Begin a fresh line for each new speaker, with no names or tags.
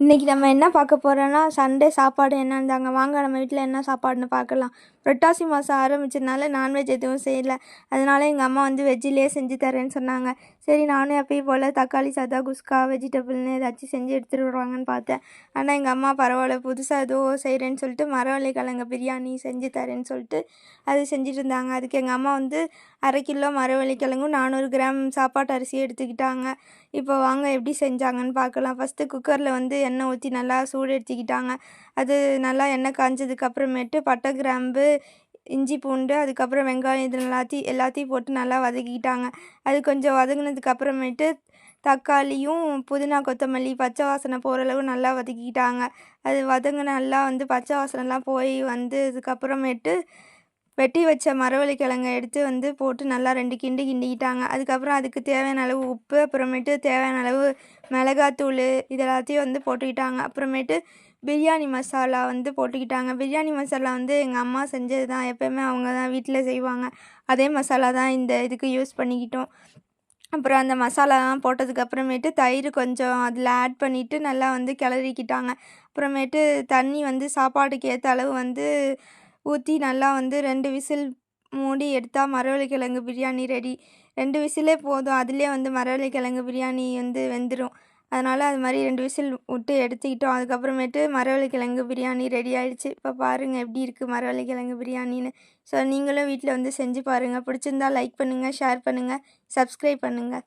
இன்றைக்கி நம்ம என்ன பார்க்க போகிறோன்னா சண்டே சாப்பாடு என்னன்னு தாங்க வாங்க நம்ம வீட்டில் என்ன சாப்பாடுன்னு பார்க்கலாம். புரட்டாசி மாதம் ஆரம்பிச்சதுனால நான்வெஜ் எதுவும் செய்யலை. அதனால எங்கள் அம்மா வந்து வெஜ்ஜிலே செஞ்சு தரேன்னு சொன்னாங்க. சரி நானும் எப்பயும் போல் தக்காளி சாதா குஸ்கா வெஜிடபிள்னு ஏதாச்சும் செஞ்சு எடுத்துகிட்டு வருவாங்கன்னு பார்த்தேன். ஆனால் எங்கள் அம்மா பரவாயில்ல புதுசாக ஏதோ செய்கிறேன்னு சொல்லிட்டு மரவள்ளி கிழங்கு பிரியாணி செஞ்சு தரேன்னு சொல்லிட்டு அது செஞ்சுட்டு இருந்தாங்க. அதுக்கு எங்கள் அம்மா வந்து அரை கிலோ மரவள்ளி கிழங்கும் நானூறு கிராம் சாப்பாட்டு அரிசியும் எடுத்துக்கிட்டாங்க. இப்போ வாங்க எப்படி செஞ்சாங்கன்னு பார்க்கலாம். ஃபஸ்ட்டு குக்கரில் வந்து எண்ணெய் ஊற்றி நல்லா சூடு எடுத்துக்கிட்டாங்க அது நல்லா எண்ணெய் காஞ்சதுக்கு அப்புறமேட்டு பட்டை கிராம்பு இஞ்சி பூண்டு அதுக்கப்புறம் வெங்காயம் இது எல்லாத்தையும் எல்லாத்தையும் போட்டு நல்லா வதக்கிக்கிட்டாங்க. அது கொஞ்சம் வதங்கினதுக்கப்புறமேட்டு தக்காளியும் புதினா கொத்தமல்லி பச்சை வாசனை போகிற அளவு நல்லா வதக்கிக்கிட்டாங்க. அது வதங்க நல்லா வந்து பச்சை வாசனைலாம் போய் வந்ததுக்கப்புறமேட்டு வெட்டி வச்ச மரவள்ளி கிழங்கை எடுத்து வந்து போட்டு நல்லா ரெண்டு கிண்டு கிண்டிக்கிட்டாங்க. அதுக்கப்புறம் அதுக்கு தேவையான அளவு உப்பு அப்புறமேட்டு தேவையான அளவு மிளகாத்தூள் இது எல்லாத்தையும் வந்து போட்டுக்கிட்டாங்க. அப்புறமேட்டு பிரியாணி மசாலா வந்து போட்டுக்கிட்டாங்க. பிரியாணி மசாலா வந்து எங்கள் அம்மா செஞ்சது தான். எப்போயுமே அவங்க தான் வீட்டில் செய்வாங்க. அதே மசாலா தான் இந்த இதுக்கு யூஸ் பண்ணிக்கிட்டோம். அப்புறம் அந்த மசாலாலாம் போட்டதுக்கு அப்புறமேட்டு தயிர் கொஞ்சம் அதில் ஆட் பண்ணிவிட்டு நல்லா வந்து கிளறிக்கிட்டாங்க. அப்புறமேட்டு தண்ணி வந்து சாப்பாட்டுக்கு ஏற்ற அளவு வந்து ஊற்றி நல்லா வந்து ரெண்டு விசில் மூடி எடுத்தால் மரவள்ளி கிழங்கு பிரியாணி ரெடி. ரெண்டு விசிலே போதும். அதுலேயே வந்து மரவள்ளி கிழங்கு பிரியாணி வந்து வெந்துடும் அதனால் அது மாதிரி ரெண்டு விசில் விட்டு எடுத்துக்கிட்டோம். அதுக்கப்புறமேட்டு மரவள்ளி கிழங்கு பிரியாணி ரெடி ஆகிடுச்சு இப்போ பாருங்கள் எப்படி இருக்குது மரவள்ளி கிழங்கு பிரியாணின்னு. ஸோ நீங்களும் வீட்டில் வந்து செஞ்சு பாருங்கள் பிடிச்சிருந்தா லைக் பண்ணுங்கள் ஷேர் பண்ணுங்கள் சப்ஸ்கிரைப் பண்ணுங்கள்